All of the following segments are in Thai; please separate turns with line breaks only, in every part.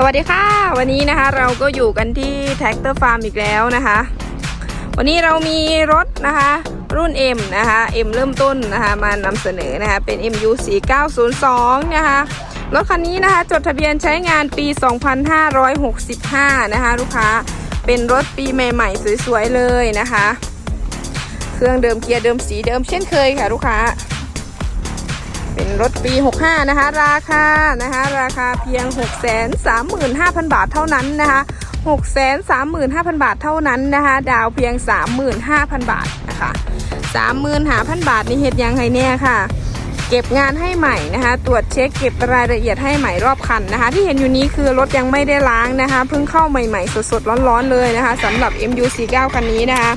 สวัสดีค่ะ วันนี้นะคะเราก็อยู่กันที่แท็กเตอร์ฟาร์มอีกแล้วนะคะ วันนี้เรามีรถนะคะ รุ่น M นะคะ M เริ่มต้นนะคะมานำเสนอนะคะเป็น MU 4902นะคะรถคันนี้นะคะจดทะเบียนใช้งานปี 2565 นะคะลูกค้าเป็นรถปีใหม่ๆ สวยๆ เลยนะคะ เครื่องเดิมเกียร์เดิมสีเดิมเช่นเคยค่ะลูกค้า เป็นรถปี 65 นะคะ ราคานะคะ ราคาเพียง 635,000 บาทเท่านั้นนะคะ635,000 บาทเท่านั้นนะคะ ดาวเพียง 35,000 บาทนะคะ35,000 บาทนี่เฮ็ดยังไงเนี่ยค่ะเก็บงานให้ใหม่นะคะ ตรวจเช็คเก็บรายละเอียดให้ใหม่รอบคันนะคะ ที่เห็นอยู่นี้คือรถยังไม่ได้ล้างนะคะ เพิ่งเข้าใหม่ๆ สดๆ ร้อนๆ เลยนะคะสำหรับ MU49 คันนี้นะคะ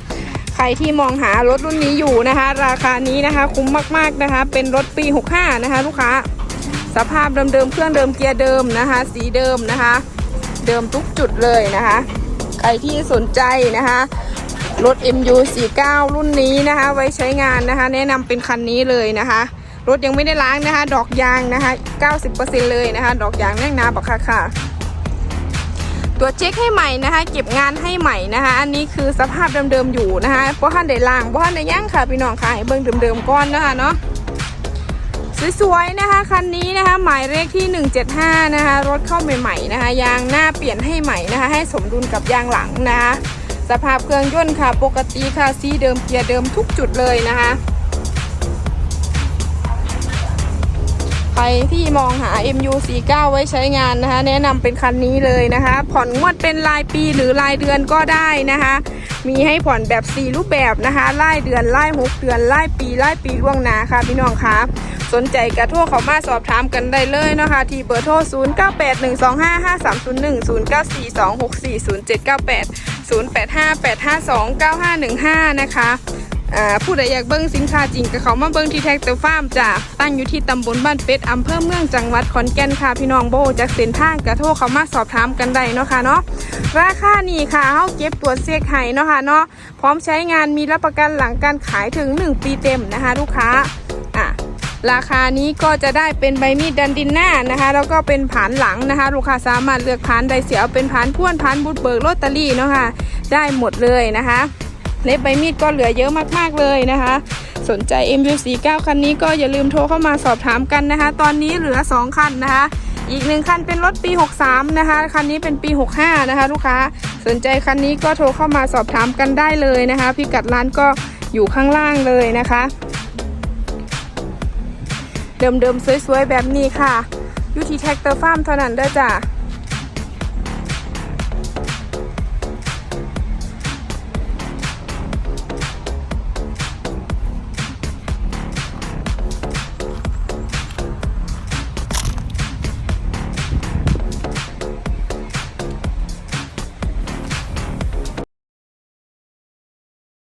รที่มองหารถรุ่นนี้อยู่นะคะ ราคานี้นะคะคุ้มมากๆนะคะ เป็นรถปี 65 นะคะ ลูกค้า สภาพเดิมๆเครื่องเดิมเกียร์เดิมนะคะ สีเดิมนะคะ เดิมทุกจุดเลยนะคะ ใครที่สนใจนะคะรถ MU49 รุ่นนี้นะคะ ไว้ใช้งานนะคะ แนะนำเป็นคันนี้เลยนะคะ รถยังไม่ได้ล้างนะคะ ดอกยางนะคะ 90%เลยนะคะ ดอกยางแน่งนาบักค่ะค่ะ ตรวจเช็คให้ใหม่นะคะ เก็บงานให้ใหม่นะคะ อันนี้คือสภาพเดิมๆอยู่นะคะเพราะท่านได้ล่างเพราะท่านได้ย่างค่ะพี่น้องค่ะให้เบิ่งเดิมๆก้อนนะคะเนาะสวยๆนะคะคันนี้นะคะหมายเลขที่ 175 นะคะรถเข้าใหม่ๆนะคะยางหน้าเปลี่ยนให้ใหม่นะคะ ให้สมดุลกับยางหลังนะคะ สภาพเครื่องยนต์ค่ะ ปกติค่ะซีเดิมเกียร์เดิมทุกจุดเลยนะคะ ใครที่มองหา MU49 ไว้ใช้งานนะคะ แนะนำเป็นคันนี้เลยนะคะ ผ่อนงวดเป็นรายปีหรือรายเดือนก็ได้นะคะ มีให้ผ่อนแบบ 4 รูปแบบนะคะรายเดือนราย6เดือนรายปีรายปีล่วงหน้าค่ะพี่น้องคะสนใจกระโทรเขามาสอบถามกันได้เลยนะคะ ที่เบอร์โทร 0981255301 0942640798 0858529515 นะคะ ผู้ใดอยากเบิ้งสินค้าจริงก็เขามาเบิ้งที่แท็กเตอร์ฟาร์มจ้ะตั้งอยู่ที่ตำบลบ้านเป็ดอำเภอเมืองจังหวัดขอนแก่นค่ะพี่น้องโบจากเส้นทางกระโทรเขามาสอบถามกันได้เนาะค่ะเนาะราคานี่ค่ะเฮาเก็บตรวจเช็คให้เนาะค่ะเนาะพร้อมใช้งานมีรับประกันหลังการขายถึง 1 ปีเต็มนะคะ ลูกค้าอะราคานี้ก็จะได้เป็นใบมีดดันดินหน้านะคะ แล้วก็เป็นผานหลังนะคะ ลูกค้าสามารถเลือกผานใดเสียเอาเป็นผานพ่วนผานบุดเบิกโรตเตอรี่เนาะค่ะได้หมดเลยนะคะ เล็บใบมีดก็เหลือเยอะมากๆเลยนะคะ สนใจ MU49 คันนี้ก็อย่าลืมโทรเข้ามาสอบถามกันนะคะ ตอนนี้เหลือ 2 คันนะคะ อีกหนึ่งคันเป็นรถปี 63 นะคะ คันนี้เป็นปี 65 นะคะ ลูกค้า สนใจคันนี้ก็โทรเข้ามาสอบถามกันได้เลยนะคะ พิกัดร้านก็อยู่ข้างล่างเลยนะคะ เดิมๆสวยๆแบบนี้ค่ะอยู่ที่แท็กเตอร์ฟาร์มเท่านั้นเด้อจ้ะ